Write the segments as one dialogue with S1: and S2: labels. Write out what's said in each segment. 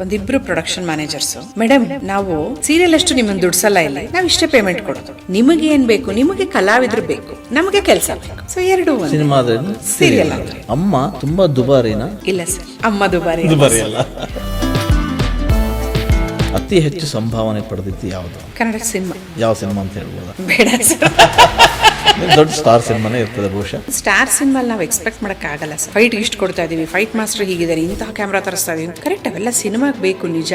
S1: ಒಂದಿಬ್ರು production managers madam ನಾವು serial ಅಷ್ಟು ನಿಮ್ಮನ್ನು ದುಡ್ಸಲ್ಲ ಇಲ್ಲ. ನಾವು ಇಷ್ಟೇ ಪೇಮೆಂಟ್ ಕೊಡೋದು. ನಿಮಗೆ ಏನ್ ಬೇಕು? ನಿಮಗೆ ಕಲಾವಿದ್ರು ಬೇಕು. ನಮಗೆ ಕೆಲಸ ಬೇಕು. ಸೊ ಎರಡು ಒಂದು.
S2: ಸಿನಿಮಾದಲ್ಲಿ
S1: ಸೀರಿಯಲ್ ಅಂದ್ರೆ.
S2: ಅಮ್ಮ ತುಂಬಾ ದುಬಾರಿನಾ?
S1: ಇಲ್ಲ ಸರ್ ಅಮ್ಮ ದುಬಾರಿ
S2: ದುಬಾರಿ ಅಲ್ಲ. ಅತಿ ಹೆಚ್ಚು ಸಂಭಾವನೆ ಪಡೆದಿತ್ತು ಯಾವುದು?
S1: ಕನ್ನಡ ಸಿನಿಮಾ.
S2: ಯಾವ ಸಿನಿಮಾ ಅಂತ ಹೇಳ್ಬೋದಾ?
S1: ಬೇಡ ಸರ್
S2: ದೊಡ್ಡ ಸ್ಟಾರ್ ಸಿನಿಮಾನೇ ಇರ್ತದೆ ಬಹುಶಃ.
S1: ಸ್ಟಾರ್ ಸಿನಿಮಾ ನಾವು ಎಕ್ಸ್ಪೆಕ್ಟ್ ಮಾಡಕ್ ಆಗಲ್ಲ ಸರ್. ಫೈಟ್ ಇಷ್ಟು ಕೊಡ್ತಾ ಇದೀವಿ. ಫೈಟ್ ಮಾಸ್ಟರ್ ಹೀಗಿದ್ದಾರೆ. ಇಂತಹ ಕ್ಯಾಮ್ರಾ ತರಿಸ್ತಾ ಇದೀವಿ ಕರೆಕ್ಟ್ ಅವೆಲ್ಲ ಸಿನಿಮಾಗೆ ಬೇಕು ನಿಜ.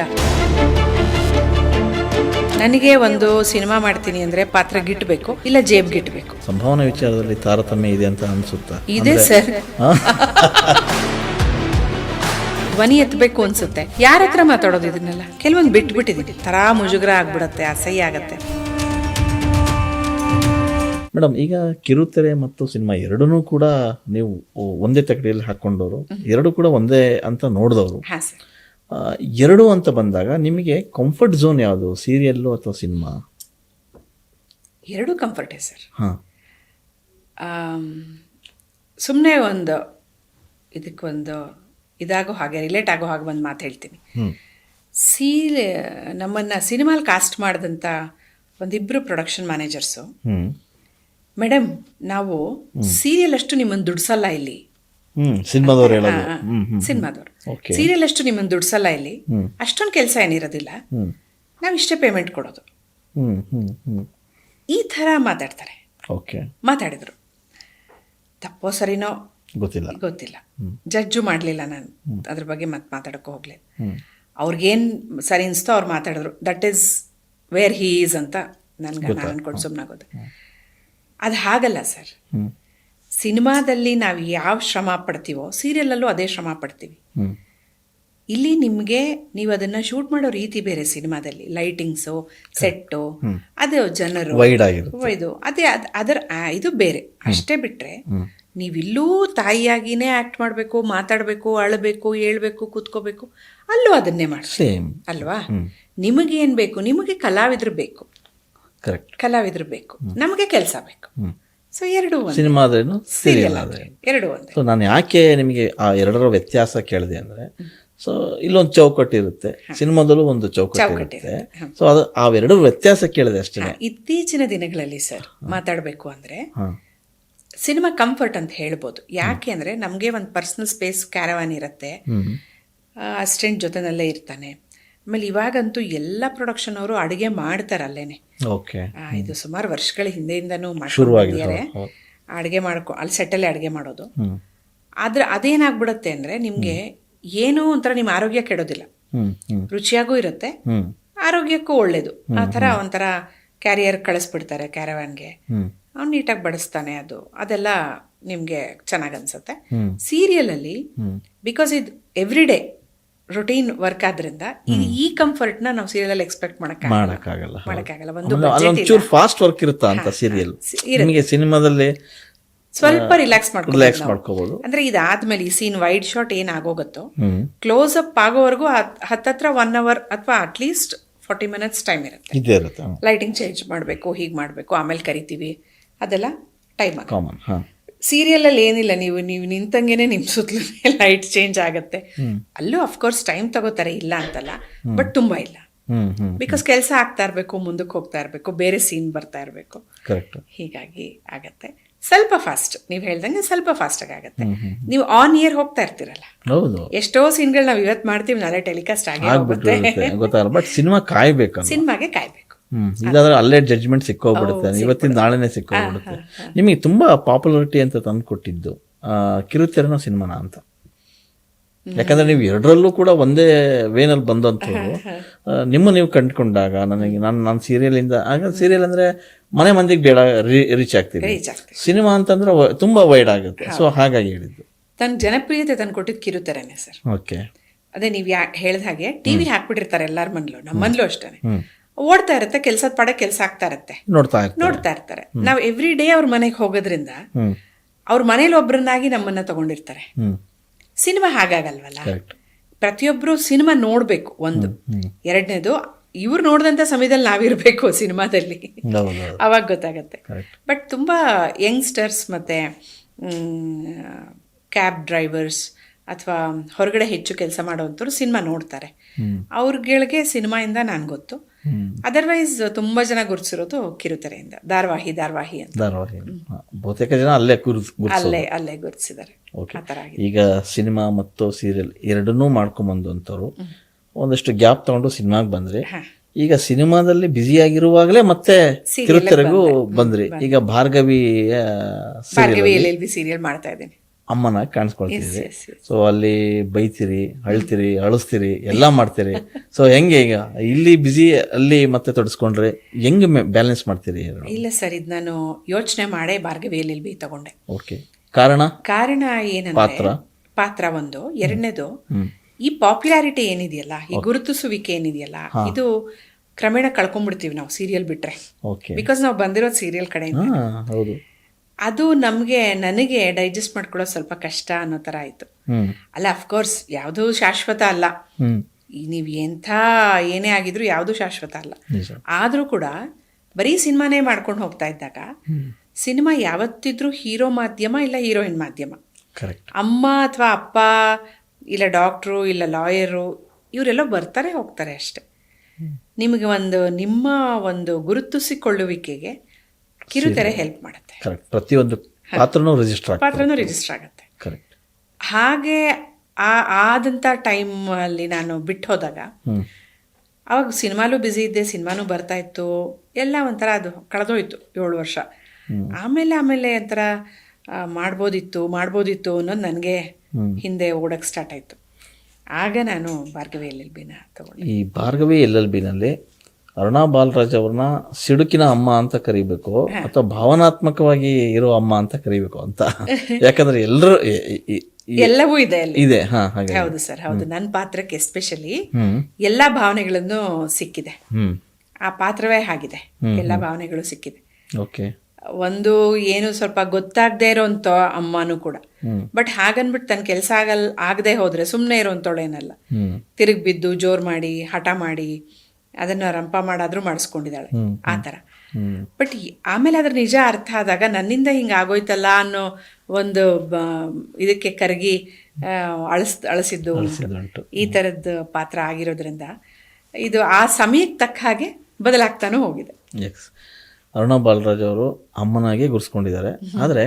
S1: ನನಗೆ ಒಂದು ಸಿನಿಮಾ ಮಾಡ್ತೀನಿ ಅಂದ್ರೆ ಪಾತ್ರ ಗಿಟ್ಬೇಕು ಇಲ್ಲ ಜೇಬ್ ಗಿಟ್ಬೇಕು.
S2: ಸಂಭಾವನೆ ವಿಚಾರದಲ್ಲಿ ತಾರತಮ್ಯ ಇದೆ ಅಂತ ಅನ್ಸುತ್ತಾ?
S1: ಇದೆ ಸರ್. ಧ್ವನಿ ಎತ್ತಬೇಕು ಅನ್ಸುತ್ತೆ. ಯಾರ ಹತ್ರ ಮಾತಾಡೋದು ಇದನ್ನೆಲ್ಲ? ಕೆಲವೊಂದು ಬಿಟ್ಬಿಟ್ಟಿದೀನಿ. ತರಾ ಮುಜುಗರ ಆಗ್ಬಿಡತ್ತೆ ಅಸಹ್ಯ ಆಗತ್ತೆ.
S2: ಮೇಡಮ್ ಈಗ ಕಿರುತೆರೆ ಮತ್ತು ಸಿನಿಮಾ ಎರಡೂ ಕೂಡ ನೀವು ಒಂದೇ ತಕಡಿಯಲ್ಲಿ ಹಾಕೊಂಡವರು ಎರಡು ಕೂಡ ಒಂದೇ ಅಂತ ನೋಡಿದವರು. ಎರಡು ಅಂತ ಬಂದಾಗ ನಿಮಗೆ ಕಂಫರ್ಟ್ ಝೋನ್ ಯಾವುದು? ಸೀರಿಯಲ್ಲು ಅಥವಾ ಸಿನಿಮಾ?
S1: ಎರಡು ಕಂಫರ್ಟೇ ಸರ್.
S2: ಹಾಂ.
S1: ಸುಮ್ಮನೆ ಒಂದು ಇದಕ್ಕೊಂದು ಇದಾಗೋ ಹಾಗೆ ರಿಲೇಟ್ ಆಗೋ ಹಾಗೆ ಒಂದು ಮಾತು ಹೇಳ್ತೀನಿ. ಸೀರೆ ನಮ್ಮನ್ನು ಸಿನಿಮಾಲ್ ಕಾಸ್ಟ್ ಮಾಡಿದಂಥ ಒಂದಿಬ್ಬರು ಪ್ರೊಡಕ್ಷನ್ ಮ್ಯಾನೇಜರ್ಸು ಮೇಡಮ್ ನಾವು ಸೀರಿಯಲ್ ಅಷ್ಟು ನಿಮ್ಮನ್ನು ದುಡ್ಸಲ್ಲ ಇಲ್ಲಿ.
S2: ಸಿನಿಮಾದವ್ರು ಹೇಳೋದು.
S1: ಸಿನಿಮಾದವ್ರು. ಸೀರಿಯಲ್ ಅಷ್ಟು ನಿಮ್ಮನ್ನು ದುಡ್ಸಲ್ಲ ಇಲ್ಲಿ. ಅಷ್ಟೊಂದು ಕೆಲಸ ಏನಿರೋದಿಲ್ಲ. ನಾವು ಇಷ್ಟೇ ಪೇಮೆಂಟ್ ಕೊಡೋದು. ಈ ಥರ ಮಾತಾಡ್ತಾರೆ.
S2: ಓಕೆ
S1: ಮಾತಾಡಿದ್ರು. ತಪ್ಪೋ ಸರಿನೋ?
S2: ಗೊತ್ತಿಲ್ಲ.
S1: ಗೊತ್ತಿಲ್ಲ. ಜಡ್ಜು ಮಾಡಲಿಲ್ಲ ನಾನು. ಅದ್ರ ಬಗ್ಗೆ ಮತ್ತೆ ಮಾತಾಡೋಕೆ
S2: ಹೋಗ್ಲಿ.
S1: ಅವ್ರಿಗೇನು ಸರಿ ಅನಿಸ್ತೋ ಅವ್ರು ಮಾತಾಡಿದ್ರು. That is where he is ಅಂತ ನನ್ಗೆ ನಾನು ಅನ್ಕೊಂಡು ಸುಮ್ಮನಾಗೋದು ಅದು ಹಾಗಲ್ಲ ಸರ್. ಸಿನಿಮಾದಲ್ಲಿ ನಾವು ಯಾವ ಶ್ರಮ ಪಡ್ತೀವೋ ಸೀರಿಯಲಲ್ಲೂ ಅದೇ ಶ್ರಮ ಪಡ್ತೀವಿ. ಇಲ್ಲಿ ನಿಮಗೆ ನೀವು ಅದನ್ನ ಶೂಟ್ ಮಾಡೋ ರೀತಿ ಬೇರೆ ಸಿನಿಮಾದಲ್ಲಿ ಲೈಟಿಂಗ್ಸು ಸೆಟ್ಟು ಅದು ಜನರು ಇದು ಅದೇ ಅದ್- ಅದರ ಇದು ಬೇರೆ. ಅಷ್ಟೇ ಬಿಟ್ರೆ ನೀವಿಲ್ಲೂ ತಾಯಿಯಾಗಿನೇ ಆಕ್ಟ್ ಮಾಡಬೇಕು ಮಾತಾಡಬೇಕು ಅಳಬೇಕು ಹೇಳ್ಬೇಕು ಕೂತ್ಕೋಬೇಕು ಅಲ್ಲೂ ಅದನ್ನೇ ಮಾಡಿ ಅಲ್ವಾ? ನಿಮಗೇನು ಬೇಕು? ನಿಮಗೆ ಕಲಾವಿದ್ರು ಬೇಕು.
S2: ಕರೆಕ್ಟ್
S1: ಕಲಾವಿದ್ರು ಬೇಕು. ನಮಗೆ ಕೆಲಸ ಬೇಕು. ಸೊ ಎರಡು ಸಿನಿಮಾ
S2: ಸಿನಿಮಾದ್ರೇನು
S1: ಸೀರಿಯಲ್ ಆದ್ರೆ ಎರಡು ಒಂದೇ.
S2: ಸೊ ನಾನು ಯಾಕೆ ನಿಮಗೆ ಆ ಎರಡರ ವ್ಯತ್ಯಾಸ ಕೇಳಿದೆ ಅಂದರೆ ಸೊ ಇಲ್ಲೊಂದು ಚೌಕಟ್ಟು ಇರುತ್ತೆ. ಸಿನಿಮಾದಲ್ಲೂ ಒಂದು ಚೌಕಟ್ಟು ಇರುತ್ತೆ. ಸೊ ಅದು ಅವೆರಡು ವ್ಯತ್ಯಾಸ ಕೇಳಿದೆ ಅಷ್ಟೇ
S1: ಇತ್ತೀಚಿನ ದಿನಗಳಲ್ಲಿ ಸರ್ ಮಾತಾಡಬೇಕು ಅಂದ್ರೆ ಸಿನಿಮಾ ಕಂಫರ್ಟ್ ಅಂತ ಹೇಳ್ಬೋದು. ಯಾಕೆ ಅಂದ್ರೆ ನಮಗೆ ಒಂದು ಪರ್ಸನಲ್ ಸ್ಪೇಸ್ ಕ್ಯಾರವಾನ್ ಇರುತ್ತೆ. ಅಸ್ಟೆಂಟ್ ಜೊತೆನಲ್ಲೇ ಇರ್ತಾನೆ. ಆಮೇಲೆ ಇವಾಗಂತೂ ಎಲ್ಲ ಪ್ರೊಡಕ್ಷನ್ ಅವರು ಅಡುಗೆ ಮಾಡ್ತಾರಲ್ಲೇನೆ.
S2: ಓಕೆ
S1: ಇದು ಸುಮಾರು ವರ್ಷಗಳ ಹಿಂದೆಯಿಂದನೂ ಮಾಡ್ಕೊಂಡಿದ್ದಾರೆ. ಅಡುಗೆ ಮಾಡ್ಕೊ ಅಲ್ಲಿ ಸೆಟ್ಟಲ್ಲೇ ಅಡುಗೆ ಮಾಡೋದು. ಆದ್ರೆ ಅದೇನಾಗ್ಬಿಡುತ್ತೆ ಅಂದ್ರೆ ನಿಮಗೆ ಏನೋ ಒಂಥರ ನಿಮ್ಮ ಆರೋಗ್ಯ ಕೆಡೋದಿಲ್ಲ. ರುಚಿಯಾಗೂ ಇರುತ್ತೆ. ಆರೋಗ್ಯಕ್ಕೂ ಒಳ್ಳೇದು. ಆ ಥರ ಒಂಥರ ಕ್ಯಾರಿಯರ್ ಕಳಿಸ್ಬಿಡ್ತಾರೆ ಕ್ಯಾರವ್ಯಾನ್ಗೆ ಅವ್ನು ನೀಟಾಗಿ ಬಡಿಸ್ತಾನೆ ಅದು. ಅದೆಲ್ಲ ನಿಮಗೆ ಚೆನ್ನಾಗಿ ಅನ್ಸುತ್ತೆ.
S2: ಸೀರಿಯಲ್
S1: ಸೀರಿಯಲಲ್ಲಿ ಬಿಕಾಸ್ ಇದು ಎವ್ರಿ ಡೇ ರೊಟೀನ್ ವರ್ಕ್ ಆದ್ರಿಂದ ಈ- ಕಂಫರ್ಟ್ನ ನಾವು ಸೀರಿಯಲ್ ಎಕ್ಸ್ಪೆಕ್ಟ್ ಮಾಡಕ್ಕಾಗಲ್ಲ.
S2: ಮಾಡೋಕ್ಕಾಗಲ್ಲ.
S1: ಮಾಡಕ್ಕಾಗಲ್ಲ. ಒಂದು
S2: ಅಲ್ಲೊಂಚೂರು ಫಾಸ್ಟ್ ವರ್ಕ್ ಇರುತ್ತಾ ಅಂತ ಸೀರಿಯಲ್ ನಿಮಗೆ ಸಿನಿಮಾದಲ್ಲಿ
S1: ಸ್ವಲ್ಪ ರಿಲ್ಯಾಕ್ಸ್ ಮಾಡ್ಕೊಬಹುದು
S2: ರಿಲ್ಯಾಕ್ಸ್ ಮಾಡ್ಕೋಬಹುದು
S1: ಅಂದ್ರೆ ಇದಾದ್ಮೇಲೆ ಈ ಸೀನ್ ವೈಡ್ ಶಾಟ್ ಏನ್ ಆಗೋಗುತ್ತೋ ಕ್ಲೋಸ್ ಅಪ್ ಆಗೋವರೆಗೂ ಹತ್ತತ್ರ ಒನ್ ಅವರ್ ಅಥವಾ at least forty minutes time ಇರುತ್ತೆ. ಲೈಟಿಂಗ್ ಚೇಂಜ್ ಮಾಡಬೇಕು ಹೀಗೆ ಮಾಡಬೇಕು ಆಮೇಲೆ ಕರಿತೀವಿ. ಅದೆಲ್ಲ ಟೈಮ್
S2: ಕಾಮನ್
S1: ಸೀರಿಯಲಲ್ಲಿ ಏನಿಲ್ಲ ನೀವು ನೀವು ನಿಂತಂಗೆನೆ ನಿಮ್ ಸುತ್ತಲೂ ಲೈಟ್ ಚೇಂಜ್ ಆಗುತ್ತೆ. ಅಲ್ಲೂ ಅಫ್ಕೋರ್ಸ್ ಟೈಮ್ ತಗೋತಾರೆ ಇಲ್ಲ ಅಂತಲ್ಲ ಬಟ್ ತುಂಬಾ ಇಲ್ಲ. ಬಿಕಾಸ್ ಕೆಲಸ ಆಗ್ತಾ ಇರಬೇಕು ಮುಂದಕ್ಕೆ ಹೋಗ್ತಾ ಇರಬೇಕು ಬೇರೆ ಸೀನ್ ಬರ್ತಾ ಇರಬೇಕು. ಹೀಗಾಗಿ ಆಗತ್ತೆ. ಸ್ವಲ್ಪ ಫಾಸ್ಟ್ ನೀವು ಹೇಳ್ದಂಗೆ ಸ್ವಲ್ಪ ಫಾಸ್ಟ್ ಆಗಿ ಆಗುತ್ತೆ. ನೀವು ಆನ್ ಇಯರ್ ಹೋಗ್ತಾ ಇರ್ತೀರಲ್ಲ.
S2: ಹೌದು.
S1: ಎಷ್ಟೋ ಸೀನ್ಗಳು ನಾವು ಇವತ್ತು ಮಾಡ್ತೀವಿ ನಾಳೆ ಟೆಲಿಕಾಸ್ಟ್ ಆಗಿ ಸಿನಿಮಾಗೆ ಕಾಯ್ಬೇಕು.
S2: ಹ್ಮ್. ಇದಾದ್ರೆ ಅಲ್ಲೇ ಜಡ್ಜ್ಮೆಂಟ್ ಸಿಕ್ಕೋಗ್ಬಿಡುತ್ತೆ. ಇವತ್ತಿನ ನಾಳೆನೆ ಸಿಕ್ಕೋಗ್ಬಿಡುತ್ತೆ. ನಿಮಗೆ ತುಂಬಾ ಪಾಪ್ಯುಲಾರಿಟಿ ಅಂತ ತಂದು ಕೊಟ್ಟಿದ್ದು ಕಿರುತೆರನ ಸಿನಿಮಾನ ಅಂತ. ಯಾಕಂದ್ರೆ ನೀವು ಎರಡರಲ್ಲೂ ಕೂಡ ಒಂದೇ ವೇನಲ್ಲಿ ಬಂದಂಥವ್ರು. ನಿಮ್ಮ ನೀವು ಕಂಡುಕೊಂಡಾಗ ನನಗೆ ನಾನು ನಾನು ಸೀರಿಯಲ್ ಇಂದ ಆಗ ಸೀರಿಯಲ್ ಅಂದ್ರೆ ಮನೆ ಮಂದಿಗೆ ಬೇಡ ರೀಚ್ ಆಗ್ತೀವಿ ಸಿನಿಮಾ ಅಂತಂದ್ರೆ ತುಂಬಾ ವೈಡ್ ಆಗುತ್ತೆ. ಸೊ ಹಾಗಾಗಿ ಹೇಳಿದ್ದು.
S1: ತನ್ನ ಜನಪ್ರಿಯತೆ ತಂದು ಕೊಟ್ಟಿದ್ದು ಕಿರುತೆರೆನೆ ಸರ್.
S2: ಓಕೆ
S1: ಅದೇ ನೀವು ಯಾ ಹೇಳ್ದ ಹಾಗೆ ಟಿವಿ ಹಾಕ್ಬಿಟ್ಟಿರ್ತಾರೆ ಎಲ್ಲರ ಮನ್ಲು ನಮ್ಮ ಮನ್ಲು ಅಷ್ಟೇ ಓಡ್ತಾ ಇರುತ್ತೆ ಕೆಲ್ಸದ ಪಡೆ ಕೆಲಸ ಆಗ್ತಾ ಇರುತ್ತೆ.
S2: ನೋಡ್ತಾ
S1: ನೋಡ್ತಾ ಇರ್ತಾರೆ. ನಾವು ಎವ್ರಿ ಡೇ ಅವ್ರ ಮನೆಗೆ ಹೋಗೋದ್ರಿಂದ ಅವ್ರ ಮನೇಲಿ ಒಬ್ಬರನ್ನಾಗಿ ನಮ್ಮನ್ನ ತಗೊಂಡಿರ್ತಾರೆ. ಸಿನಿಮಾ ಹಾಗಾಗಲ್ವಲ್ಲ? ಪ್ರತಿಯೊಬ್ರು ಸಿನಿಮಾ ನೋಡ್ಬೇಕು ಒಂದು. ಎರಡನೇದು ಇವ್ರು ನೋಡಿದಂಥ ಸಮಯದಲ್ಲಿ ನಾವಿರ್ಬೇಕು ಸಿನಿಮಾದಲ್ಲಿ. ಅವಾಗ ಗೊತ್ತಾಗತ್ತೆ. ಬಟ್ ತುಂಬಾ ಯಂಗ್ಸ್ಟರ್ಸ್ ಮತ್ತೆ ಕ್ಯಾಬ್ ಡ್ರೈವರ್ಸ್ ಅಥವಾ ಹೊರಗಡೆ ಹೆಚ್ಚು ಕೆಲಸ ಮಾಡುವಂಥವ್ರು ಸಿನಿಮಾ ನೋಡ್ತಾರೆ. ಅವ್ರಗಳಿಗೆ ಸಿನಿಮಾಯಿಂದ ನಾನು ಗೊತ್ತು. ಅದರ್ವೈಸ್ ತುಂಬ ಜನ ಗುರುತಿಸಿರೋದು ಕಿರುತೆರೆಯಿಂದ. ಧಾರವಾಹಿ ಧಾರವಾಹಿ ಅಂತ.
S2: ಧಾರವಾಹಿ. ಬಹುತೇಕ ಜನ ಅಲ್ಲೇ
S1: ಅಲ್ಲೇ ಅಲ್ಲೇ ಗುರುತಿಸಿದ್ದಾರೆ.
S2: ಈಗ ಸಿನಿಮಾ ಮತ್ತು ಸೀರಿಯಲ್ ಎರಡನ್ನೂ ಮಾಡ್ಕೊಂಬಂದಂಥವ್ರು ಒಂದಷ್ಟು ಗ್ಯಾಪ್ ತಗೊಂಡು ಸಿನಿಮಾಗೆ ಬಂದ್ರಿ ಈಗ ಸಿನಿಮಾದಲ್ಲಿ ಬ್ಯುಸಿ ಆಗಿರುವಾಗಲೇ ಮತ್ತೆ ಕಿರುತೆರೆಗೂ ಬಂದ್ರಿ. ಈಗ
S1: ಭಾರ್ಗವಿ ಸೀರಿಯಲ್ ಮಾಡ್ತಾ ಇದ್ದೀನಿ.
S2: ಅಮ್ಮನ ಕಾಣಿಸ್ಕೊಳ್ತಿದ್ರಿ
S1: yes.
S2: ಸೊ ಅಲ್ಲಿ ಬೈತೀರಿ ಅಳ್ತೀರಿ ಅಳಿಸ್ತೀರಿ ಎಲ್ಲ ಮಾಡ್ತೀರಿ. ಸೊ ಹೆಂಗೆ ಈಗ? ಇಲ್ಲಿ ಬ್ಯುಸಿ ಅಲ್ಲಿ ಮತ್ತೆ ತೊಡಸ್ಕೊಂಡ್ರೆ ಹೆಂಗೆ ಬ್ಯಾಲೆನ್ಸ್ ಮಾಡ್ತೀರಿ
S1: ಇಲ್ಲ ಸರ್ ಇದು ನಾನು ಯೋಚನೆ ಮಾಡೇ ಬಾರ್ಗವಿಯಲ್ಲಿ ಬಿ ತಗೊಂಡೆ
S2: ಓಕೆ ಕಾರಣ?
S1: ಕಾರಣ ಏನಂದ್ರೆ
S2: ಪಾತ್ರ?
S1: ಪಾತ್ರ ಒಂದು. ಎರಡನೇದು ಈ ಪಾಪ್ಯುಲಾರಿಟಿ ಏನಿದೆಯಲ್ಲ ಈ ಗುರುತಿಸುವಿಕೆ ಏನಿದೆಯಲ್ಲ ಇದು ಕ್ರಮೇಣ ಕಳ್ಕೊಂಡ್ಬಿಡ್ತೀವಿ ನಾವು ಸೀರಿಯಲ್ ಬಿಟ್ರೆ. ಬಿಕಾಸ್ ನಾವು ಬಂದಿರೋದು ಸೀರಿಯಲ್ ಕಡೆಯಿಂದ. ಅದು ನಮಗೆ ನನಗೆ ಡೈಜೆಸ್ಟ್ ಮಾಡ್ಕೊಳ್ಳೋ ಸ್ವಲ್ಪ ಕಷ್ಟ ಅನ್ನೋ ಥರ ಆಯಿತು. ಅಲ್ಲ ಅಫ್ಕೋರ್ಸ್ ಯಾವುದೂ ಶಾಶ್ವತ ಅಲ್ಲ. ನೀವು ಎಂಥ ಏನೇ ಆಗಿದ್ರು ಯಾವುದೂ ಶಾಶ್ವತ ಅಲ್ಲ. ಆದರೂ ಕೂಡ ಬರೀ ಸಿನಿಮಾನೇ ಮಾಡ್ಕೊಂಡು ಹೋಗ್ತಾ ಇದ್ದಾಗ ಸಿನಿಮಾ ಯಾವತ್ತಿದ್ರೂ ಹೀರೋ ಮಾಧ್ಯಮ ಇಲ್ಲ ಹೀರೋಯಿನ್ ಮಾಧ್ಯಮ. ಅಮ್ಮ ಅಥವಾ ಅಪ್ಪ ಇಲ್ಲ ಡಾಕ್ಟ್ರು ಇಲ್ಲ ಲಾಯರು ಇವರೆಲ್ಲ ಬರ್ತಾರೆ ಹೋಗ್ತಾರೆ ಅಷ್ಟೆ. ನಿಮಗೆ ಒಂದು ನಿಮ್ಮ ಒಂದು ಗುರುತಿಸಿಕೊಳ್ಳುವಿಕೆಗೆ ಕಿರುತೆರೆ ಹೆಲ್ಪ್ ಮಾಡುತ್ತೆ.
S2: ಕರೆಕ್ಟ್ ಪ್ರತಿಯೊಂದು ಪಾತ್ರನೂ ರಿಜಿಸ್ಟರ್
S1: ಪಾತ್ರನೂ ರಿಜಿಸ್ಟರ್ ಆಗುತ್ತೆ.
S2: ಕರೆಕ್ಟ್
S1: ಹಾಗೆ ಆ ಟೈಮ್ ಅಲ್ಲಿ ನಾನು ಬಿಟ್ಟು ಹೋದಾಗ ಅವಾಗ ಸಿನಿಮಾಲೂ ಬ್ಯುಸಿ ಇದ್ದೆ ಸಿನಿಮಾನೂ ಬರ್ತಾ ಇತ್ತು. ಎಲ್ಲ ಒಂಥರ ಅದು ಕಳೆದೋಯ್ತು ಏಳು ವರ್ಷ. ಆಮೇಲೆ ಆಮೇಲೆ ಒಂಥರ ಮಾಡ್ಬೋದಿತ್ತು ಮಾಡ್ಬೋದಿತ್ತು ಅನ್ನೋದು ನನಗೆ ಹಿಂದೆ ಓಡಕ್ಕೆ ಸ್ಟಾರ್ಟ್ ಆಯಿತು. ಆಗ ನಾನು ಭಾರ್ಗವಿ ಎಲ್ ಎಲ್ ಬಿನ ತಗೊಂಡೆ.
S2: ಈ ಭಾರ್ಗವಿ ಎಲ್ ಎಲ್ ಬಿನಲ್ಲಿ ಅರುಣಾ ಬಾಲರಾಜ್ ಅವ್ರನ್ನ ಸಿಡುಕಿನ ಅಮ್ಮ ಅಂತ ಕರಿಬೇಕು ಅಥವಾ ಭಾವನಾತ್ಮಕವಾಗಿ ಇರೋ ಅಮ್ಮ ಅಂತ ಕರಿಬೇಕು ಅಂತ. ಯಾಕಂದ್ರೆ ಎಲ್ಲರೂ
S1: ಎಲ್ಲವೂ ಇದೆ
S2: ಇದೆ.
S1: ಹೌದು ಸರ್ ಹೌದು. ನನ್ನ ಪಾತ್ರಕ್ಕೆ ಎಸ್ಪೆಷಲಿ ಎಲ್ಲಾ ಭಾವನೆಗಳನ್ನು ಸಿಕ್ಕಿದೆ. ಆ ಪಾತ್ರವೇ ಆಗಿದೆ. ಎಲ್ಲಾ ಭಾವನೆಗಳು ಸಿಕ್ಕಿದೆ.
S2: ಓಕೆ.
S1: ಒಂದು ಏನು ಸ್ವಲ್ಪ ಗೊತ್ತಾಗದೆ ಇರೋಂಥ ಅಮ್ಮನೂ ಕೂಡ. ಬಟ್ ಹಾಗನ್ಬಿಟ್ಟು ತನ್ನ ಕೆಲಸ ಆಗಲ್ ಆಗದೆ ಹೋದ್ರೆ ಸುಮ್ಮನೆ ಇರೋಂಥವಳೇನಲ್ಲ ತಿರುಗಿ ಬಿದ್ದು ಜೋರ್ ಮಾಡಿ ಹಠ ಮಾಡಿ ಅದನ್ನ ರಂಪ ಮಾಡಾದ್ರೂ ಮಾಡಿಸ್ಕೊಂಡಿದ್ದಾಳೆ. ಆ ಥರ. ಬಟ್ ಆಮೇಲೆ ಅದ್ರ ನಿಜ ಅರ್ಥ ಆದಾಗ ನನ್ನಿಂದ ಹಿಂಗೆ ಆಗೋಯ್ತಲ್ಲ ಅನ್ನೋ ಒಂದು ಇದಕ್ಕೆ ಕರಗಿ ಅಳಸ್ ಅಳಸಿದ್ದು ಈ ಥರದ್ದು ಪಾತ್ರ ಆಗಿರೋದ್ರಿಂದ ಇದು ಆ ಸಮಯಕ್ಕೆ ತಕ್ಕ ಹಾಗೆ ಬದಲಾಗ್ತಾನೂ ಹೋಗಿದೆ.
S2: ಅರುಣಾ ಬಾಲರಾಜ್ ಅವರು ಅಮ್ಮನಾಗೆ ಗುರ್ಸ್ಕೊಂಡಿದ್ದಾರೆ. ಆದರೆ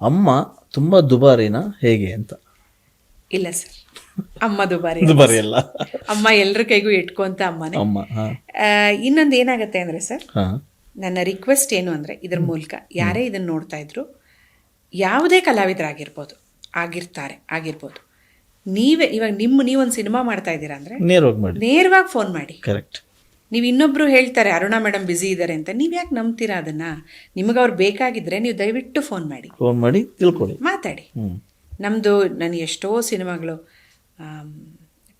S2: ಅಮ್ಮ ತುಂಬಾ ದುಬಾರಿನ ಹೇಗೆ ಅಂತ?
S1: ಇಲ್ಲ ಸರ್ ಅಮ್ಮ ದುಬಾರಿ
S2: ದುಬಾರಿ ಅಲ್ಲ.
S1: ಅಮ್ಮ ಎಲ್ರ ಕೈಗೂ ಇಟ್ಕೊಂತ ಅಮ್ಮನೇ.
S2: ಅಮ್ಮ
S1: ಆ, ಇನ್ನೊಂದು ಏನಾಗುತ್ತೆ ಅಂದ್ರೆ ಸರ್ ನನ್ನ ರಿಕ್ವೆಸ್ಟ್ ಏನು ಅಂದ್ರೆ ಇದ್ರ ಮೂಲಕ ಯಾರೇ ಇದನ್ನ ನೋಡ್ತಾ ಇದ್ರು ಯಾವುದೇ ಕಲಾವಿದರಾಗಿರ್ಬೋದು ಆಗಿರ್ತಾರೆ ಆಗಿರ್ಬೋದು. ನೀವೇ ಇವಾಗ ನಿಮ್ಮ ನೀವೊಂದು ಸಿನಿಮಾ ಮಾಡ್ತಾ ಇದ್ದೀರಾ ಅಂದ್ರೆ
S2: ನೇರವಾಗಿ ಮಾಡಿ.
S1: ನೇರವಾಗಿ ಫೋನ್ ಮಾಡಿ.
S2: ಕರೆಕ್ಟ್
S1: ನೀವು ಇನ್ನೊಬ್ರು ಹೇಳ್ತಾರೆ ಅರುಣಾ ಮೇಡಮ್ ಬಿಸಿ ಇದ್ದಾರೆ ಅಂತ ನೀವು ಯಾಕೆ ನಂಬ್ತೀರಾ ಅದನ್ನ? ನಿಮಗೆ ಅವ್ರು ಬೇಕಾಗಿದ್ರೆ ನೀವು ದಯವಿಟ್ಟು ಫೋನ್ ಮಾಡಿ.
S2: ಫೋನ್ ಮಾಡಿ ತಿಳ್ಕೊಳ್ಳಿ.
S1: ಮಾತಾಡಿ. ನಮ್ಮದು ನಾನು ಎಷ್ಟೋ ಸಿನಿಮಾಗಳು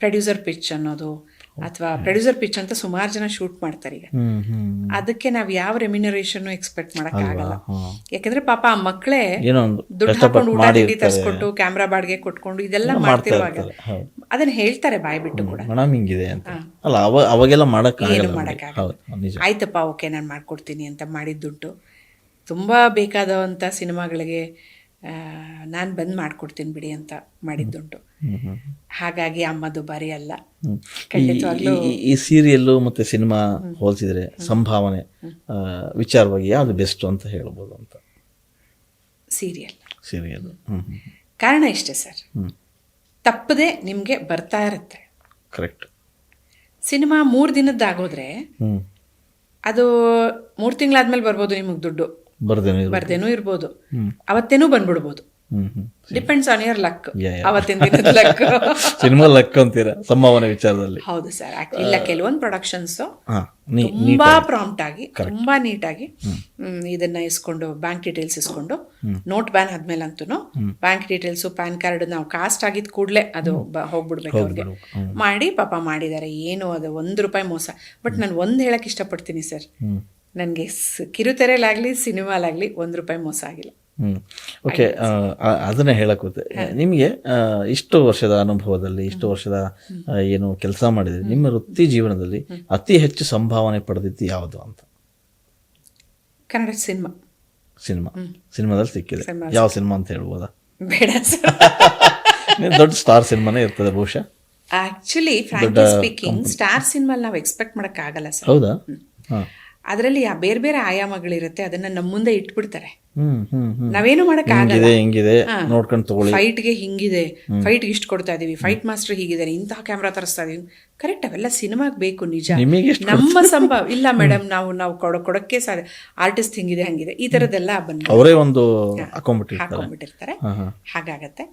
S1: ಪ್ರೊಡ್ಯೂಸರ್ ಪಿಚ್ ಅನ್ನೋದು ಅಥವಾ ಪ್ರೊಡ್ಯೂಸರ್ ಪಿಚ್ ಅಂತ ಸುಮಾರು ಜನ ಶೂಟ್ ಮಾಡ್ತಾರೆ ಈಗ. ಅದಕ್ಕೆ ನಾವು ಯಾವ ರೆಮ್ಯುನರೇಷನ್ ಎಕ್ಸ್ಪೆಕ್ಟ್ ಮಾಡೋಕ್ಕಾಗಲ್ಲ. ಯಾಕಂದ್ರೆ ಪಾಪ ಆ ಮಕ್ಕಳೇ ದುಡ್ಡು ಹಾಕೊಂಡು ಊಟ ತಿಂಡಿ. ತರಿಸ್ಕೊಟ್ಟು ಕ್ಯಾಮ್ರಾ ಬಾಡಿಗೆ ಕೊಟ್ಕೊಂಡು ಇದೆಲ್ಲ
S2: ಮಾಡ್ತಾ
S1: ಮಾಡ್ತಿರುವಾಗ ಅದನ್ನ ಹೇಳ್ತಾರೆ ಬಾಯಿ ಬಿಟ್ಟು ಕೂಡ.
S2: ಅಲ್ಲ ಅವ ಅವಾಗೆಲ್ಲ ಮಾಡಕ್
S1: ಏನು ಮಾಡೋಕ್ಕಾಗಲ್ಲ ಆಯ್ತಪ್ಪ ಓಕೆ ನಾನು ಮಾಡ್ಕೊಡ್ತೀನಿ ಅಂತ ಮಾಡಿದ ದುಡ್ಡು. ತುಂಬಾ ಬೇಕಾದಂತ ಸಿನಿಮಾಗಳಿಗೆ ನಾನು ಬಂದ್ ಮಾಡ್ಕೊಡ್ತೀನಿ ಬಿಡಿ ಅಂತ ಮಾಡಿದ್ದುಂಟು. ಹಾಗಾಗಿ ಅಮ್ಮ ದುಬಾರಿ ಅಲ್ಲ. ಖಂಡಿತವಾಗ್ಲೂ
S2: ಈ- ಸೀರಿಯಲ್ಲು ಮತ್ತೆ ಸಿನಿಮಾ ಹೋಲಿಸಿದ್ರೆ ಸಂಭಾವನೆ ವಿಚಾರವಾಗಿ ಯಾವುದು ಬೆಸ್ಟ್ ಅಂತ ಹೇಳ್ಬೋದು ಅಂತ?
S1: ಸೀರಿಯಲ್.
S2: ಸೀರಿಯಲ್.
S1: ಕಾರಣ ಇಷ್ಟೇ ಸರ್. ತಪ್ಪದೆ ನಿಮಗೆ ಬರ್ತಾ ಇರುತ್ತೆ.
S2: ಕರೆಕ್ಟ್.
S1: ಸಿನಿಮಾ ಮೂರು ದಿನದ್ದಾಗೋದ್ರೆ ಅದು ಮೂರು ತಿಂಗಳಾದ್ಮೇಲೆ ಬರ್ಬೋದು ನಿಮಗೆ ದುಡ್ಡು.
S2: ಬರ್ದೇನೆ
S1: ಇರ್ಬೋದು. ಅವತ್ತೇನೂ ಬಂದ್ಬಿಡ್ಬೋದು. Depends on your luck. ಅವತ್ತಿನ ದಿನದ ಲಕ್
S2: ಸಿನಿಮಾ ಲಕ್ ಅಂತೀರಾ? ಸಂಭಾವನೆ ವಿಚಾರದಲ್ಲಿ.
S1: ಹೌದು ಸರ್. ಇಲ್ಲ ಕೆಲವೊಂದು ಪ್ರೊಡಕ್ಷನ್ಸ್ ತುಂಬಾ ಪ್ರಾಂಪ್ಟ್ ಆಗಿ ತುಂಬಾ ನೀಟಾಗಿ ಇದನ್ನ ಇಸ್ಕೊಂಡು ಬ್ಯಾಂಕ್ ಡೀಟೇಲ್ಸ್ ಇಸ್ಕೊಂಡು ನೋಟ್ ಬ್ಯಾನ್ ಆದ್ಮೇಲೆ ಅಂತೂ ಬ್ಯಾಂಕ್ ಡೀಟೇಲ್ಸ್ ಪ್ಯಾನ್ ಕಾರ್ಡ್ ನಾವು ಕಾಸ್ಟ್ ಆಗಿದ್ ಕೂಡಲೇ ಅದು ಹೋಗ್ಬಿಡ್ಬೇಕು ಅವ್ರಿಗೆ. ಮಾಡಿ ಪಾಪ ಮಾಡಿದ್ದಾರೆ. ಏನು ಅದು ಒಂದ್ ರೂಪಾಯಿ ಮೋಸ. ಬಟ್ ನಾನು ಒಂದ್ ಹೇಳಕ್ ಇಷ್ಟಪಡ್ತೀನಿ ಸರ್. ನನಗೆ ಕಿರುತೆರೆಲಾಗಲಿ ಸಿನಿಮಾಲಾಗಲಿ ಒಂದು ರೂಪಾಯಿ ಮೋಸ ಆಗಿಲ್ಲ.
S2: ಓಕೆ ಅದನ್ನ ಹೇಳಕ್ಕೆ ನಿಮಗೆ ಇಷ್ಟು ವರ್ಷದ ಅನುಭವದಲ್ಲಿ ಇಷ್ಟು ವರ್ಷದ ಏನು ಕೆಲಸ ಮಾಡಿದ್ರಿ ನಿಮ್ಮ ವೃತ್ತಿ ಜೀವನದಲ್ಲಿ ಅತಿ ಹೆಚ್ಚು ಸಂಭಾವನೆ ಪಡೆದಿದ್ದು ಯಾವುದು ಅಂತ?
S1: ಕನ್ನಡ ಸಿನಿಮಾ.
S2: ಸಿನಿಮಾ. ಸಿನಿಮಾದಲ್ಲಿ ಸಿಕ್ಕಿದೆ. ಯಾವ ಸಿನಿಮಾ ಅಂತ ಹೇಳ್ಬೋದಾ?
S1: ಬೇಡ
S2: ದೊಡ್ಡ ಸ್ಟಾರ್ ಸಿನಿಮಾನೇ ಇರ್ತದೆ ಬಹುಶಃ.
S1: Actually frankly speaking star cinema ನಾವು ಎಕ್ಸ್ಪೆಕ್ಟ್ ಮಾಡಕ್ ಆಗಲ್ಲ ಸರ್.
S2: ಹೌದಾ? ಹಾಂ
S1: ಆ ಬೇರೆ ಬೇರೆ ಆಯಾಮಗಳಿರುತ್ತೆ ಅದನ್ನ ನಮ್ಮ ಮುಂದೆ ಇಟ್ಬಿಡ್ತಾರೆ. ನಾವೇನು ಮಾಡಕ್ ಆಗಲ್ಲ.
S2: ಹಿಂಗಿದೆ ಹಿಂಗಿದೆ. ನೋಡ್ಕೊಂಡು ತಗೊಳ್ಳಿ.
S1: ಫೈಟ್ಗೆ ಹಿಂಗಿದೆ. ಫೈಟ್ಗೆ ಇಷ್ಟು ಕೊಡ್ತಾ ಇದೀವಿ. ಫೈಟ್ ಮಾಸ್ಟರ್ ಹೀಗಿದ್ದಾರೆ. ಇಂತಹ ಕ್ಯಾಮ್ರಾ ತರಿಸ್ತಾ ಇದೀವಿ. ಕರೆಕ್ಟ್ ಅವೆಲ್ಲ ಸಿನಿಮಾಗ್ ಬೇಕು ನಿಜ. ನಮ್ಮ ಸಂಭವ ಇಲ್ಲ ಮೇಡಮ್ ನಾವು ನಾವು ಕೊಡ ಕೊಡಕ್ಕೆ ಸಾಧ್ಯ. ಆರ್ಟಿಸ್ಟ್ ಹಿಂಗಿದೆ ಹಂಗಿದೆ. ಈ ತರದೆಲ್ಲ ಬಂದು
S2: ಅವರೇ ಒಂದು ಹಾಕೊಂಡ್ಬಿಟ್ಟಿರ್ತಾರೆ
S1: ಹಾಗಾಗತ್ತೆ.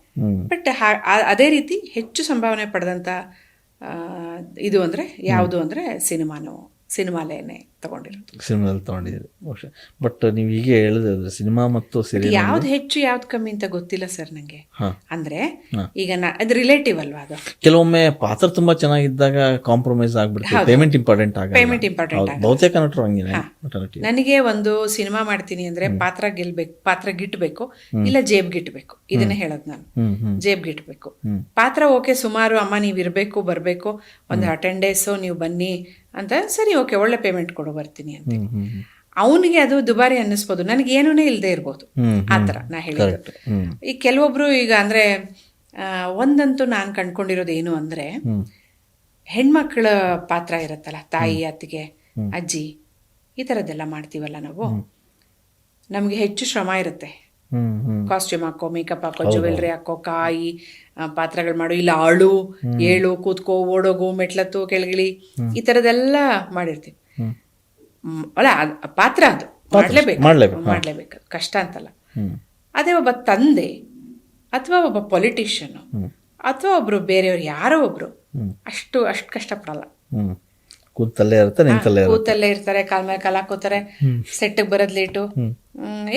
S1: ಬಟ್ ಅದೇ ರೀತಿ ಹೆಚ್ಚು ಸಂಭಾವನೆ ಪಡೆದಂತ ಆ, ಇದು ಅಂದ್ರೆ ಯಾವುದು ಅಂದ್ರೆ ಸಿನಿಮಾನು. ಸಿನಿಮಾಲೇನೆ ತಗೊಂಡಿರೋದು.
S2: ಸಿನಿಮಾದಲ್ಲಿ ತಗೊಂಡಿದ್ದೀರಿ. ಬಹುಶಃ. ಬಟ್ ನೀವು ಹೀಗೆ ಹೇಳಿದ್ರೆ ಸಿನಿಮಾ ಮತ್ತು ಸೀರಿಯಲ್
S1: ಯಾವ್ದು ಹೆಚ್ಚು ಯಾವ್ದು ಕಮ್ಮಿ ಅಂತ ಗೊತ್ತಿಲ್ಲ ಸರ್
S2: ನನಗೆ
S1: ಅಂದ್ರೆ ಈಗ ನಾ ಅದು ರಿಲೇಟಿವ್ ಅಲ್ವಾ ಅದು?
S2: ಕೆಲವೊಮ್ಮೆ ಪಾತ್ರ ತುಂಬಾ ಚೆನ್ನಾಗಿದ್ದಾಗ ಕಾಂಪ್ರಮೈಸ್ ಆಗ್ಬಿಡ್ತೀವಿ ಪೇಮೆಂಟ್ ಇಂಪಾರ್ಟೆಂಟ್ ಆಗ
S1: ಪೇಮೆಂಟ್ ಇಂಪಾರ್ಟೆಂಟ್
S2: ಬಹುತೇಕ ನಟರು ಹಂಗೇನೆ.
S1: ನನಗೆ ಒಂದು ಸಿನಿಮಾ ಮಾಡ್ತೀನಿ ಅಂದ್ರೆ ಪಾತ್ರ ಗೆಲ್ಬೇಕು ಪಾತ್ರ ಗಿಟ್ಬೇಕು ಇಲ್ಲ ಜೇಬ್ ಗಿಟ್ಬೇಕು ಇದನ್ನ ಹೇಳೋದು ನಾನು. ಜೇಬ್ ಗಿಟ್ಬೇಕು ಪಾತ್ರ ಓಕೆ ಸುಮಾರು ಅಮ್ಮ ನೀವು ಇರಬೇಕು ಬರಬೇಕು ಒಂದು ಟೆನ್ ಡೇಸು ನೀವು ಬನ್ನಿ ಅಂತ ಸರಿ ಓಕೆ ಒಳ್ಳೆ ಪೇಮೆಂಟ್ ಕೊಡು ಬರ್ತೀನಿ ಅಂತ. ಅವನಿಗೆ ಅದು ದುಬಾರಿ ಅನ್ನಿಸ್ಬೋದು. ನನಗೆ ಏನೂ ಇಲ್ಲದೆ ಇರ್ಬೋದು. ಆ ಥರ ನಾ ಹೇಳಿದ್ದು ಈಗ ಕೆಲವೊಬ್ರು ಈಗ ಅಂದ್ರೆ ಒಂದಂತೂ ನಾನು ಕಂಡ್ಕೊಂಡಿರೋದು ಏನು ಅಂದ್ರೆ ಹೆಣ್ಮಕ್ಳ ಪಾತ್ರ ಇರುತ್ತಲ್ಲ ತಾಯಿ ಅತ್ತಿಗೆ ಅಜ್ಜಿ ಈ ಥರದ್ದೆಲ್ಲ ಮಾಡ್ತೀವಲ್ಲ ನಾವು. ನಮಗೆ ಹೆಚ್ಚು ಶ್ರಮ ಇರುತ್ತೆ. ಕಾಸ್ಟ್ಯೂಮ್ ಹಾಕೋ ಮೇಕಪ್ ಹಾಕೋ ಜುವೆಲ್ರಿ ಹಾಕೋ ಕಾಯಿ ಪಾತ್ರಗಳು ಮಾಡು. ಇಲ್ಲ ಆಳು ಏಳು ಕೂತ್ಕೋ ಓಡೋಗು ಮೆಟ್ಲತ್ತು ಕೆಳಗಿಳಿ ಈ ತರದೆಲ್ಲ ಮಾಡಿರ್ತೀವಿ. ಅಲ್ಲ ಪಾತ್ರ ಅದು. ಮಾಡ್ಲೇಬೇಕು.
S2: ಮಾಡ್ಲೇಬೇಕು,
S1: ಕಷ್ಟ ಅಂತಲ್ಲ. ಅದೇ ಒಬ್ಬ ತಂದೆ ಅಥವಾ ಒಬ್ಬ ಪೊಲಿಟಿಷಿಯನ್ ಅಥವಾ ಒಬ್ರು ಬೇರೆಯವ್ರು ಯಾರೋ ಒಬ್ರು ಅಷ್ಟು ಅಷ್ಟು ಕಷ್ಟಪಡಲ್ಲ.
S2: ಕೂತಲ್ಲೇ ಇರ್ತಾರೆ ನಿಂತಲ್ಲೇ ಇರುತ್ತೆ.
S1: ಕೂತಲ್ಲೇ ಇರ್ತಾರೆ ಕಾಲ್ ಮೇಲೆ ಕಾಲ ಹಾಕೋತಾರೆ ಸೆಟ್ಗೆ ಬರೋದ್ ಲೇಟು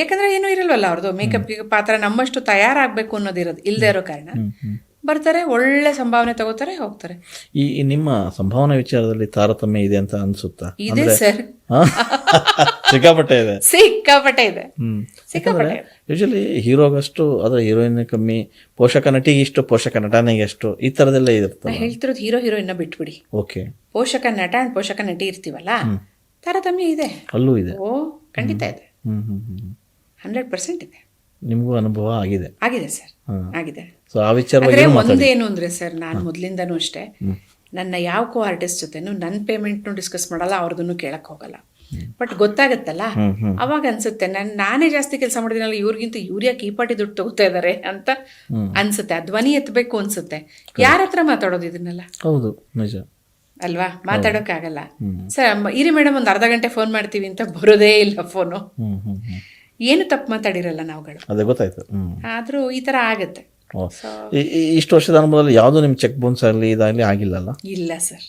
S1: ಯಾಕಂದ್ರೆ ಏನು ಇರಲ್ವಲ್ಲ ಅವ್ರದ್ದು ಮೇಕಪ್ ಪಾತ್ರ ನಮ್ಮಷ್ಟು ತಯಾರಾಗಬೇಕು ಅನ್ನೋದಿರೋದು ಇಲ್ಲದೆ ಇರೋ ಕಾರಣ. ಬರ್ತಾರೆ ಒಳ್ಳೆ ಸಂಭಾವನೆ ತಗೋತಾರೆ ಹೋಗ್ತಾರೆ.
S2: ಈ ನಿಮ್ಮ ಸಂಭಾವನೆ ವಿಚಾರದಲ್ಲಿ ತಾರತಮ್ಯ ಇದೆ ಅಂತ ಅನ್ಸುತ್ತಾ?
S1: ಇದೆ ಸರ್?
S2: ಸಿಕ್ಕಾಪಟ್ಟೆ ಇದೆ.
S1: ಸಿಕ್ಕಾಪಟ್ಟೆ ಇದೆ. ಸಿಕ್ಕಾಪಟ್ಟೆ ಇದೆ.
S2: ಯೂಶಲಿ ಹೀರೋಗಷ್ಟು ಅದರ ಹೀರೋಯಿನ್ ಕಮ್ಮಿ ಪೋಷಕ ನಟಿಗೆ ಇಷ್ಟು ಪೋಷಕ ನಟನಿಗೆ ಎಷ್ಟು ಈ ಥರದೆಲ್ಲ
S1: ಇರುತ್ತೆ
S2: ಇರುತ್ತಲ್ಲ
S1: ಹೇಳ್ತಿರೋದು ಹೀರೋ ಹೀರೋಯಿನ್ನ ಬಿಟ್ಬಿಡಿ.
S2: ಓಕೆ
S1: ಪೋಷಕ ನಟ ಅಂಡ್ ಪೋಷಕ ನಟಿ ಇರ್ತೀವಲ್ಲ ತಾರತಮ್ಯ ಇದೆ.
S2: ಅಲ್ಲೂ ಇದೆ.
S1: ಓ ಖಂಡಿತ ಇದೆ. ಹಂಡ್ರೆಡ್ ಪರ್ಸೆಂಟ್ ಇದೆ.
S2: ನಿಮಗೂ ಅನುಭವ ಆಗಿದೆ.
S1: ಆಗಿದೆ ಸರ್. ಆಗಿದೆ.
S2: ಸೊ ಆ ವಿಚಾರವಾಗಿ
S1: ಒಂದೇನು ಅಂದ್ರೆ ಸರ್ ನಾನು ಮೊದಲಿಂದನೂ ಅಷ್ಟೇ ನನ್ನ ಯಾವ ಕೋ ಆರ್ಟಿಸ್ಟ್ ಜೊತೆನೂ ನನ್ನ ಪೇಮೆಂಟ್ನು ಡಿಸ್ಕಸ್ ಮಾಡಲ್ಲ ಅವ್ರದನ್ನು ಕೇಳಕ್ಕೆ ಹೋಗಲ್ಲ. ಬಟ್ ಗೊತ್ತಾಗತ್ತಲ್ಲ? ಅವಾಗ ಅನ್ಸುತ್ತೆ ನಾನು ನಾನೇ ಜಾಸ್ತಿ ಕೆಲಸ ಮಾಡಿದಿನಲ್ಲ ಇವ್ರಿಗಿಂತ ಯೂರಿಯಾ ಯಾಕೆ ಈ ಪಾಟಿ ದುಡ್ಡು ತಗೋತಾ ಇದಾರೆ ಅಂತ ಅನ್ಸುತ್ತೆ. ಆ ಧ್ವನಿ ಎತ್ತಬೇಕು ಅನ್ಸುತ್ತೆ. ಯಾರ ಹತ್ರ ಮಾತಾಡೋದು ಇದನ್ನೆಲ್ಲ?
S2: ಹೌದು ನಿಜ.
S1: ಅಲ್ವಾ? ಮಾತಾಡೋಕ್ಕಾಗಲ್ಲ. ಸರ್ ಇರಿ ಮೇಡಮ್ ಒಂದು ಅರ್ಧ ಗಂಟೆ ಫೋನ್ ಮಾಡ್ತೀವಿ ಅಂತ ಬರೋದೇ ಇಲ್ಲ ಫೋನು. ಏನು ತಪ್ಪು ಮಾತಾಡಿರಲ್ಲ ನಾವುಗಳು?
S2: ಅದೇ ಗೊತ್ತಾಯ್ತು.
S1: ಆದ್ರೂ ಈ ತರ ಆಗತ್ತೆ.
S2: ಇಷ್ಟು ವರ್ಷದ ಅನುಭವದಲ್ಲಿ ಯಾವುದು ನಿಮ್ ಚೆಕ್ ಬೌನ್ಸ್ ಆಗಲಿ ಇದಾಗಲಿ ಆಗಿಲ್ಲಲ್ಲ?
S1: ಇಲ್ಲ ಸರ್.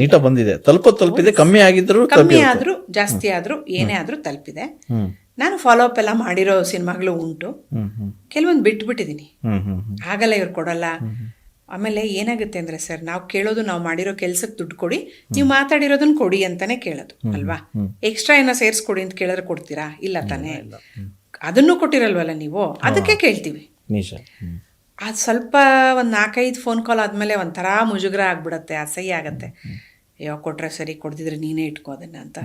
S2: ನೀಟಾ ಬಂದಿದೆ. ತಲುಪ ತಲುಪಿದೆ ಕಮ್ಮಿ ಆಗಿದ್ರು
S1: ಕಮ್ಮಿ ಆದ್ರೂ ಜಾಸ್ತಿ ಆದ್ರೂ ಏನೇ ಆದ್ರೂ ತಲುಪಿದೆ. ನಾನು ಫಾಲೋ ಅಪ್ ಎಲ್ಲ ಮಾಡಿರೋ ಸಿನಿಮಾಗಳು ಉಂಟು. ಕೆಲವೊಂದು ಬಿಟ್ಬಿಟ್ಟಿದ್ದೀನಿ ಆಗಲ್ಲ ಇವ್ರು ಕೊಡಲ್ಲ. ಆಮೇಲೆ ಏನಾಗುತ್ತೆ ಅಂದ್ರೆ ಸರ್ ನಾವು ಕೇಳೋದು ನಾವು ಮಾಡಿರೋ ಕೆಲ್ಸಕ್ಕೆ ದುಡ್ಡು ಕೊಡಿ. ನೀವು ಮಾತಾಡಿರೋದನ್ನ ಕೊಡಿ ಅಂತಾನೆ ಕೇಳೋದು ಅಲ್ವಾ? ಎಕ್ಸ್ಟ್ರಾ ಏನೋ ಸೇರಿಸ್ಕೊಡಿ ಅಂತ ಕೇಳಿದ್ರೆ ಕೊಡ್ತೀರಾ? ಇಲ್ಲ ತಾನೇ? ಅದನ್ನು ಕೊಟ್ಟಿರಲ್ವಲ್ಲ ನೀವು? ಅದಕ್ಕೆ ಕೇಳ್ತೀವಿ. ಅದು ಸ್ವಲ್ಪ ಒಂದು ನಾಲ್ಕೈದು ಫೋನ್ ಕಾಲ್ ಆದಮೇಲೆ ಒಂಥರ ಮುಜುಗರ ಆಗ್ಬಿಡತ್ತೆ ಅಸಹ್ಯ ಆಗತ್ತೆ. ಯಾವ ಕೊಟ್ರೆ ಸರಿ ಕೊಡ್ದಿದ್ರೆ ನೀನೇ ಇಟ್ಕೋ ಅದನ್ನ ಅಂತ.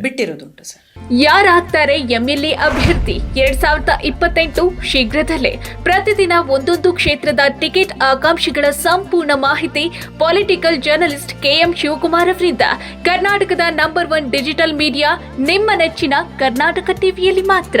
S1: ಬಿಟ್ಟಿರೋದುಂಟು ಸರ್.
S3: ಯಾರಾಗ್ತಾರೆ ಎಂಎಲ್ಎ ಅಭ್ಯರ್ಥಿ ಎರಡ್ ಸಾವಿರದ ಇಪ್ಪತ್ತೆಂಟು ಶೀಘ್ರದಲ್ಲೇ. ಪ್ರತಿದಿನ ಒಂದೊಂದು ಕ್ಷೇತ್ರದ ಟಿಕೆಟ್ ಆಕಾಂಕ್ಷಿಗಳ ಸಂಪೂರ್ಣ ಮಾಹಿತಿ ಪೊಲಿಟಿಕಲ್ ಜರ್ನಲಿಸ್ಟ್ ಕೆಎಂ ಶಿವಕುಮಾರ್ ಅವರಿಂದ. ಕರ್ನಾಟಕದ ನಂಬರ್ ಒನ್ ಡಿಜಿಟಲ್ ಮೀಡಿಯಾ ನಿಮ್ಮ ನೆಚ್ಚಿನ ಕರ್ನಾಟಕ ಟಿವಿಯಲ್ಲಿ ಮಾತ್ರ.